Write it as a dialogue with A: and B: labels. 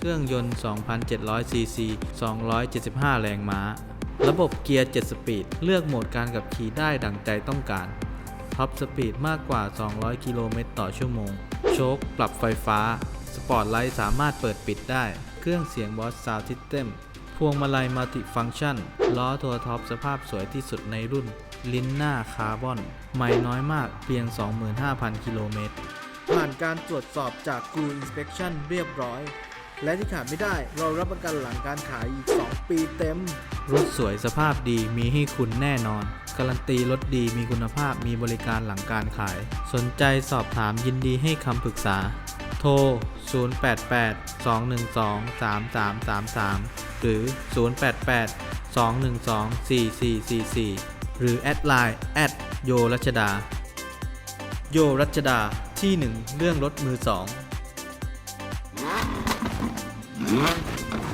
A: เครื่องยนต์ 2,700 ซีซี 275 แรงม้า ระบบเกียร์ 7 สปีด เลือกโหมดการขับขี่ได้ดั่งใจต้องการ ท็อปสปีดมากกว่า 200 กิโลเมตรต่อชั่วโมง โชคปรับไฟฟ้า สปอร์ตไลท์สามารถเปิดปิดได้ เครื่องเสียงบอสซาวด์ซิสเต็มพวงมาลัยมัลติฟังก์ชัน ล้อตัวท็อปสภาพสวยที่สุดในรุ่น ลิ้นหน้าคาร์บอน ไม่น้อยมากเพียง 25,000 กิโลเมตร ผ่านการตรวจสอบจาก g r u Inspection เรียบร้อย และที่ขาดไม่ได้เรารับประกันหลังการขายอีก 2 ปีเต็ม รถสวยสภาพดีมีให้คุณแน่นอน การันตีรถดีมีคุณภาพมีบริการหลังการขาย สนใจสอบถามยินดีให้คำปรึกษา โทร 0882123333 หรือ 0882124444 หรือแอดไลน์แอดโยรัชดา โยรัชดาที่ 1 เรื่องรถมือ 2 Mm-hmm.